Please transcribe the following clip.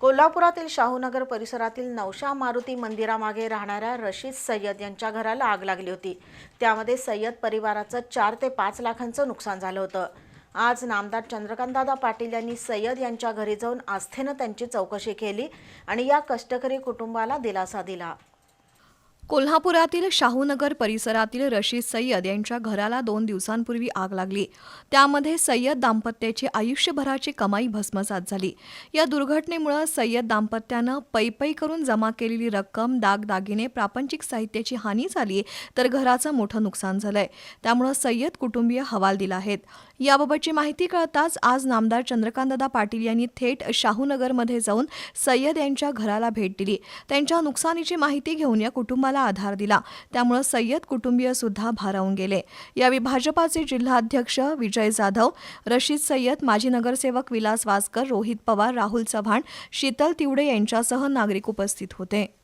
कोल्हापुरातील शाहूनगर परिसरातील नवशा मारुती मंदिरामागे राहणाऱ्या रशीद सय्यद यांच्या घराला आग लागली होती. त्यामध्ये सय्यद परिवाराचं चार ते पाच लाखांचं नुकसान झालं होतं. आज नामदार चंद्रकांतदादा पाटील यांनी सय्यद यांच्या घरी जाऊन आस्थेनं त्यांची चौकशी केली आणि या कष्टकरी कुटुंबाला दिलासा दिला. कोल्हापुरातील शाहूनगर परिसरातील रशीद सय्यद यांच्या घराला दोन दिवसांपूर्वी आग लागली. त्यामध्ये सय्यद दाम्पत्याची आयुष्यभराची कमाई भस्मसात झाली. या दुर्घटनेमुळे सय्यद दाम्पत्यानं पैपै करून जमा केलेली रक्कम दागदागिने प्रापंचिक साहित्याची हानी झाली तर घराचं मोठं नुकसान झालंय. त्यामुळं सय्यद कुटुंबीय हवाल दिला आहेत. याबाबतची माहिती कळताच आज नामदार चंद्रकांतदादा पाटील यांनी थेट शाहूनगरमध्ये जाऊन सय्यद यांच्या घराला भेट दिली. त्यांच्या नुकसानीची माहिती घेऊन या कुटुंबाला आधार दिला. त्यामुळे सय्यद कुटुंबीय सुद्धा भारावून गेले. यावेळी भाजपाचे जिल्हाध्यक्ष विजय जाधव रशीद सय्यद माजी नगरसेवक विलास वासकर रोहित पवार राहुल चव्हाण शीतल तिवडे यांच्यासह नागरिक उपस्थित होते.